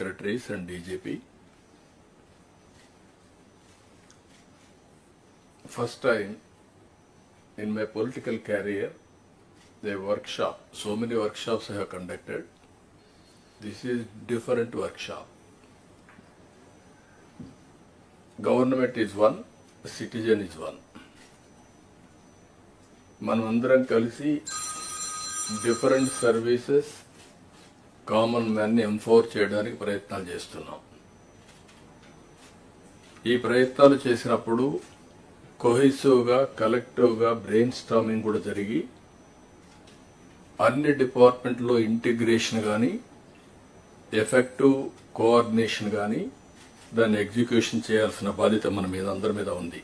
secretaries and DGP. First time in my political career, the workshop, so many workshops I have conducted. This is different workshop. Government is one, citizen is one. మనమందరం కలిసి different services common మ్యాన్ని empower చేయడానికి ప్రయత్నాలు చేస్తున్నాం. ఈ ప్రయత్నాలు చేసినప్పుడు కొహెసివ్గా కలెక్టివ్గా brain storming కూడా జరిగి అన్ని డిపార్ట్మెంట్లో ఇంటిగ్రేషన్ కానీ ఎఫెక్టివ్ కోఆర్డినేషన్ కానీ దాన్ని ఎగ్జిక్యూషన్ చేయాల్సిన బాధ్యత మన మీద అందరి మీద ఉంది.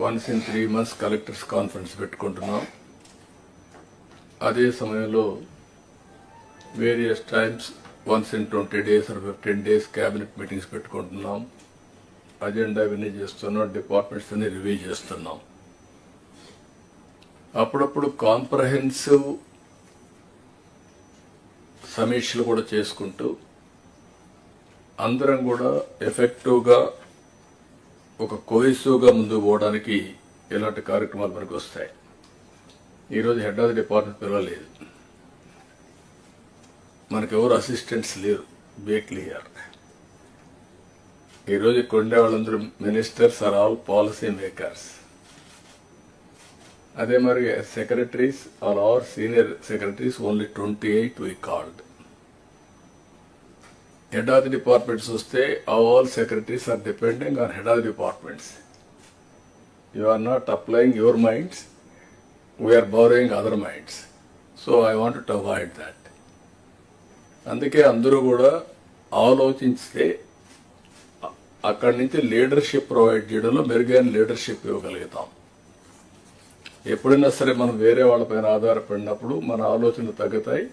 Once in three months collectors conference పెట్టుకుంటున్నాం. అదే సమయంలో various times once in twenty days or fifteen days cabinet meetings పెట్టుకుంటున్నాం. అజెండా ఇవన్నీ చేస్తున్నాం డిపార్ట్మెంట్స్ అన్ని రివ్యూ చేస్తున్నాం. అప్పుడప్పుడు కాంప్రహెన్సివ్ సమీక్షలు కూడా చేసుకుంటూ అందరం కూడా ఎఫెక్టివ్గా ఒక కోహిసివ్గా ముందుకు పోవడానికి ఇలాంటి కార్యక్రమాలు మనకు వస్తాయి. ఈరోజు హెడ్ ఆఫ్ ది డిపార్ట్మెంట్ పిలవలేదు. మనకెవరు ఎవరు అసిస్టెంట్స్ లేరు బేక్లియర్ ఈరోజు ఇక్కడ ఉండే వాళ్ళందరూ ministers are all policy makers అదే మరి secretaries are are senior secretaries only twenty eight we called head of the departments వస్తే all secretaries are depending on head of the departments you are not applying your minds we are boring other minds so I want to avoid that అందుకే అందరూ కూడా ఆలోచిస్తే అక్కడి నుంచి leadership provide చేయడంలో మెరుగైన leadership ఇవ్వగలుగుతాం. ఎప్పుడైనా సరే మనం వేరే వాళ్ళపైన ఆధారపడినప్పుడు మన ఆలోచనలు తగ్గుతాయి.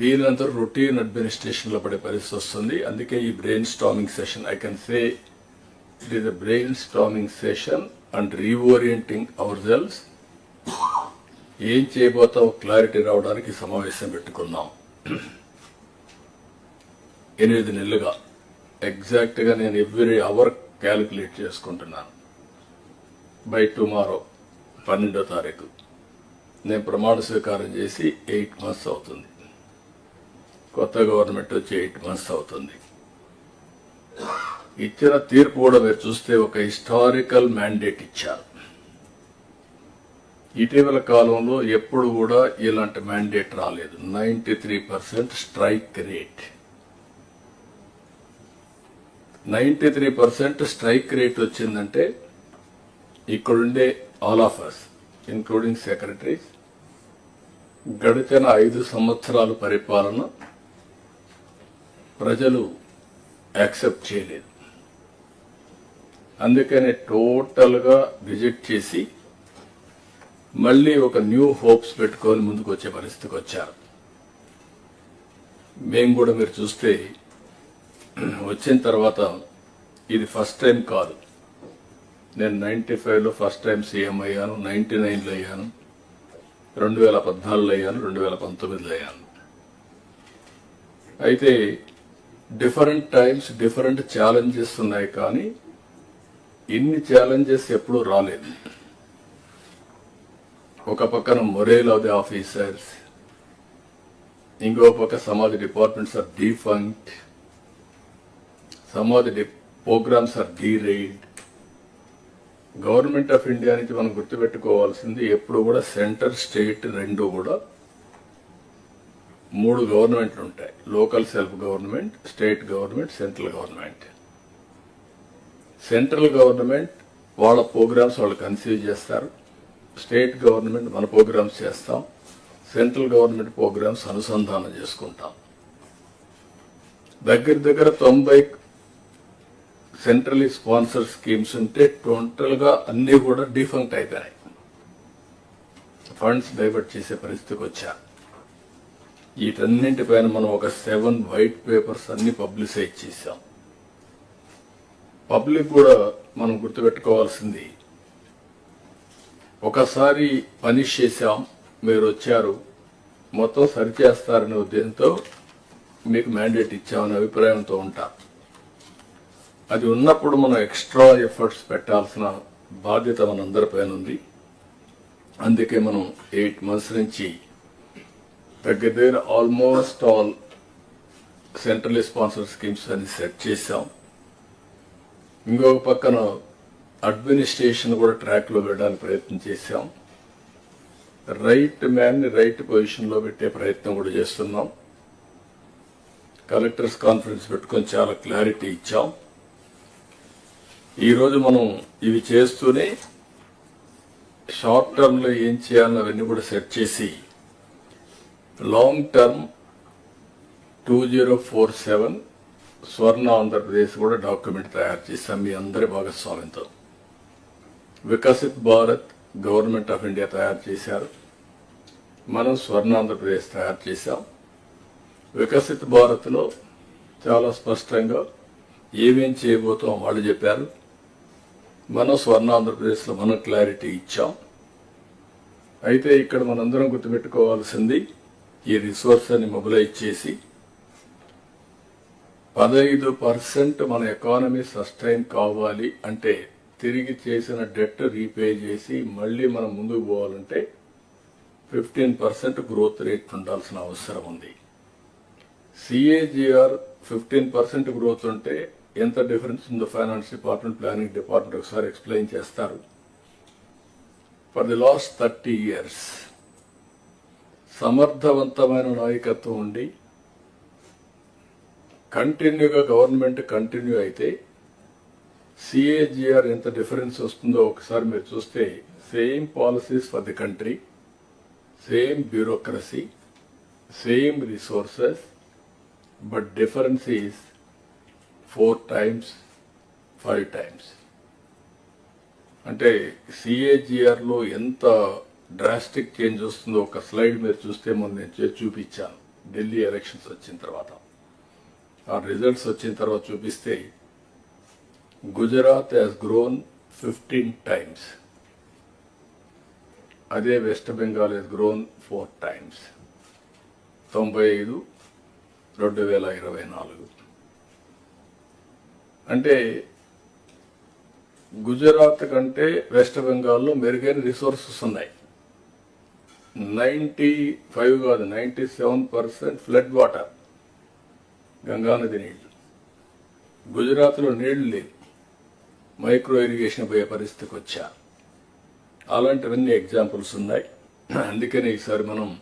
వీలంతా రొటీన్ అడ్మినిస్ట్రేషన్లో పడే పరిస్థితి వస్తుంది. అందుకే ఈ brain storming session I can say it is a brain storming session and reorienting our cells ఏం చేయబోతావు? క్లారిటీ రావడానికి సమావేశం పెట్టుకున్నాం ఎనిమిది నెలలుగా. ఎగ్జాక్ట్గా నేను ఎవ్రీ అవర్ క్యాలిక్యులేట్ చేసుకుంటున్నాను. బై టుమారో పన్నెండో తారీఖు. నేను ప్రమాణ స్వీకారం చేసి ఎయిట్ మంత్స్ అవుతుంది. కొత్త గవర్నమెంట్ వచ్చి ఎయిట్ మంత్స్ అవుతుంది. ఇచ్చిన తీర్పు కూడా మీరు చూస్తే ఒక హిస్టారికల్ మ్యాండేట్ ఇచ్చారు. ఇటీవల కాలంలో ఎప్పుడు కూడా ఇలాంటి మ్యాండేట్ రాలేదు. Ninety three percent strike rate ninety three percent strike rate వచ్చిందంటే ఇక్కడుండే all of us including secretaries గడిచిన ఐదు సంవత్సరాల పరిపాలన ప్రజలు యాక్సెప్ట్ చేయలేదు. అందుకని టోటల్గా విజిట్ రిజెక్ట్ చేసి మళ్ళీ ఒక న్యూ హోప్స్ పెట్టుకొని ముందుకు వచ్చే పరిస్థితికి వచ్చారు. మేము కూడా మీరు చూస్తే వచ్చిన తర్వాత ఇది ఫస్ట్ టైం కాదు. నేను నైన్టీ ఫైవ్లో ఫస్ట్ టైం సీఎం అయ్యాను నైన్టీ నైన్లో అయ్యాను రెండు వేల పద్నాలుగులో అయ్యాను రెండు వేల పంతొమ్మిదిలో అయ్యాను. అయితే డిఫరెంట్ టైమ్స్ డిఫరెంట్ ఛాలెంజెస్ ఉన్నాయి కానీ ఇన్ని ఛాలెంజెస్ ఎప్పుడూ రాలేదు. ఒక పక్కన మొరేల్ ఆఫ్ ది ఆఫీసర్స్ ఇంకో పక్క సమాధి డిపార్ట్మెంట్స్ ఆర్ డీఫంక్ట్ సమాధి programs are derived government of India నుంచి మనం గుర్తుపెట్టుకోవాల్సింది ఎప్పుడు కూడా సెంటర్ స్టేట్ రెండు కూడా మూడు గవర్నమెంట్లు ఉంటాయి. Local self government state government central government. Central government వాళ్ళ ప్రోగ్రామ్స్ వాళ్ళు కన్సీవ్ చేస్తారు. స్టేట్ గవర్నమెంట్ మన ప్రోగ్రామ్స్ చేస్తాం. సెంట్రల్ గవర్నమెంట్ ప్రోగ్రామ్స్ అనుసంధానం చేసుకుంటాం. దగ్గర దగ్గర తొంభై సెంట్రలీ స్పాన్సర్ స్కీమ్స్ ఉంటే టోటల్గా అన్నీ కూడా డిఫంక్ట్ అయిపోయినాయి. ఫండ్స్ డైవర్ట్ చేసే పరిస్థితికి వచ్చా. వీటన్నింటిపైన మనం ఒక సెవెన్ వైట్ పేపర్స్ అన్ని పబ్లిసైజ్ చేశాం. పబ్లిక్ కూడా మనం గుర్తుపెట్టుకోవాల్సింది ఒకసారి పనిష్ చేశాం మీరు వచ్చారు. మొత్తం సరిచేస్తారనే ఉద్దేశంతో మీకు మ్యాండేట్ ఇచ్చామనే అభిప్రాయంతో ఉంటా. అది ఉన్నప్పుడు మనం ఎక్స్ట్రా ఎఫర్ట్స్ పెట్టాల్సిన బాధ్యత మనందరిపైన ఉంది. అందుకే మనం ఎయిట్ మంత్స్ నుంచి దగ్గర దగ్గర almost all central sponsor schemes అని సెట్ చేశాం. ఇంకొక పక్కన అడ్మినిస్ట్రేషన్ కూడా ట్రాక్లో వెళ్ళడానికి పెట్టడానికి ప్రయత్నం చేశాం. రైట్ మ్యాన్ని రైట్ పొజిషన్లో పెట్టే ప్రయత్నం కూడా చేస్తున్నాం. కలెక్టర్స్ కాన్ఫరెన్స్ పెట్టుకొని చాలా క్లారిటీ ఇచ్చాం. ఈరోజు మనం ఇవి చేస్తూనే షార్ట్ టర్మ్లో ఏం చేయాలని అవన్నీ కూడా సెట్ చేసి long term two zero four seven Swarna Andhra Pradesh కూడా డాక్యుమెంట్ తయారు చేశాం. మీ అందరి భాగస్వామ్యంతో. Viksit Bharat government of India తయారు చేశారు. మనం స్వర్ణ ఆంధ్రప్రదేశ్ తయారు చేశాం. వికసిత్ భారత్లో చాలా స్పష్టంగా ఏమేం చేయబోతాం వాళ్ళు చెప్పారు. మనం స్వర్ణ ఆంధ్రప్రదేశ్లో మనం క్లారిటీ ఇచ్చాం. అయితే ఇక్కడ మనందరం గుర్తుపెట్టుకోవాల్సింది ఈ రిసోర్స్ అని మొబిలైజ్ చేసి పదహైదు పర్సెంట్ మన ఎకానమీ సస్టైన్ కావాలి అంటే తిరిగి చేసిన డెట్ రీపే చేసి మళ్ళీ మనం ముందుకు పోవాలంటే ఫిఫ్టీన్ పర్సెంట్ గ్రోత్ రేట్ ఉండాల్సిన అవసరం ఉంది. సిఏజిఆర్ ఫిఫ్టీన్ పర్సెంట్ గ్రోత్ ఉంటే ఎంత డిఫరెన్స్ ఉందో ఫైనాన్స్ డిపార్ట్మెంట్ ప్లానింగ్ డిపార్ట్మెంట్ ఒకసారి ఎక్స్ప్లెయిన్ చేస్తారు. For the last thirty years సమర్థవంతమైన నాయకత్వం ఉండి కంటిన్యూగా గవర్నమెంట్ కంటిన్యూ అయితే సిఏజిఆర్ ఎంత డిఫరెన్స్ వస్తుందో ఒకసారి మీరు చూస్తే same policies for the country same bureaucracy same resources but difference is four times five times అంటే సిఏజిఆర్లో ఎంత డ్రాస్టిక్ చేంజ్ వస్తుందో ఒక స్లైడ్ మీరు చూస్తే మొన్న నేను చూపించాను. ఢిల్లీ ఎలక్షన్స్ వచ్చిన తర్వాత. ఆ రిజల్ట్స్ వచ్చిన తర్వాత చూపిస్తే Gujarat has grown fifteen times అదే West Bengal has grown four times తొంభై ఐదు రెండు వేల ఇరవై నాలుగు. అంటే గుజరాత్ కంటే వెస్ట్ బెంగాల్లో మెరుగైన రిసోర్సెస్ ఉన్నాయి. నైంటీ ఫైవ్ కాదు ninety seven percent flood water గంగానది నీళ్ళు. గుజరాత్లో నీళ్ళు లేవు. మైక్రో ఇరిగేషన్ పోయే పరిస్థితికి వచ్చా. అలాంటివన్నీ ఎగ్జాంపుల్స్ ఉన్నాయి. అందుకని ఈసారి మనం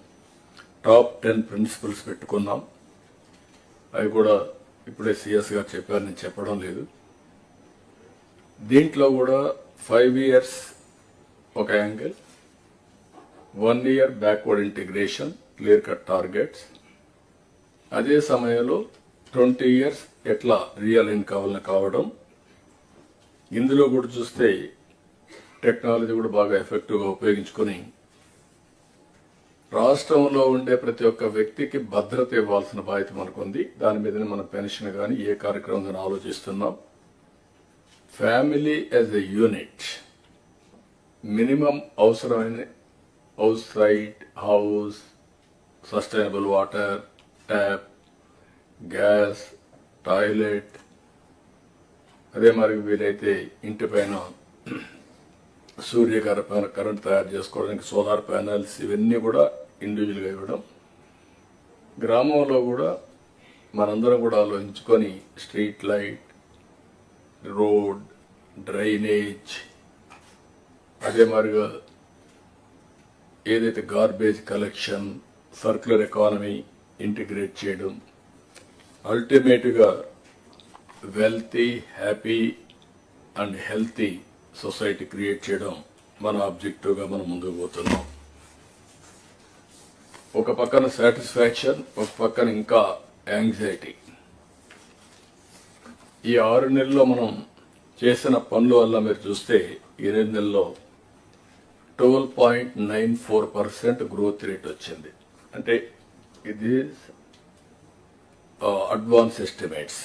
టాప్ టెన్ ప్రిన్సిపల్స్ పెట్టుకున్నాం. అవి కూడా ఇప్పుడే సిఎస్ గారు చెప్పారు నేను చెప్పడం లేదు. దీంట్లో కూడా ఫైవ్ ఇయర్స్ ఒక angle one year backward integration clear cut targets. అదే సమయంలో ట్వంటీ ఇయర్స్ ఎట్లా రియల్ ఇన్ కావాలని కావడం ఇందులో కూడా చూస్తే టెక్నాలజీ కూడా బాగా ఎఫెక్టివ్గా ఉపయోగించుకొని రాష్ట్రంలో ఉండే ప్రతి ఒక్క వ్యక్తికి భద్రత ఇవ్వాల్సిన బాధ్యత మనకుంది. దాని మీదనే మన పెన్షన్ కానీ ఏ కార్యక్రమం కానీ ఆలోచిస్తున్నాం. Family as a unit minimum అవసరమైన house right house sustainable water tap gas toilet అదే మరి వీలైతే ఇంటి పైన సూర్యకర పైన కరెంట్ తయారు చేసుకోవడానికి సోలార్ ప్యానల్స్ ఇవన్నీ కూడా ఇండివిజువల్గా ఇవ్వడం. గ్రామంలో కూడా మనందరం కూడా ఆలోచించుకొని స్ట్రీట్ లైట్ రోడ్ డ్రైనేజ్ అదే మరిగా ఏదైతే garbage collection circular economy integrate చేయడం అల్టిమేట్గా wealthy happy and healthy society create చేయడం మన ఆబ్జెక్టివ్గా మనం ముందుకు పోతున్నాం. ఒక పక్కన సాటిస్ఫాక్షన్ ఒక పక్కన ఇంకా యాంగ్జైటీ. ఈ ఆరు నెలల్లో మనం చేసిన పనుల వల్ల మీరు చూస్తే ఎనిమిది నెలల్లో twelve point nine four percent growth rate వచ్చింది. అంటే ఇది అడ్వాన్స్ ఎస్టిమేట్స్.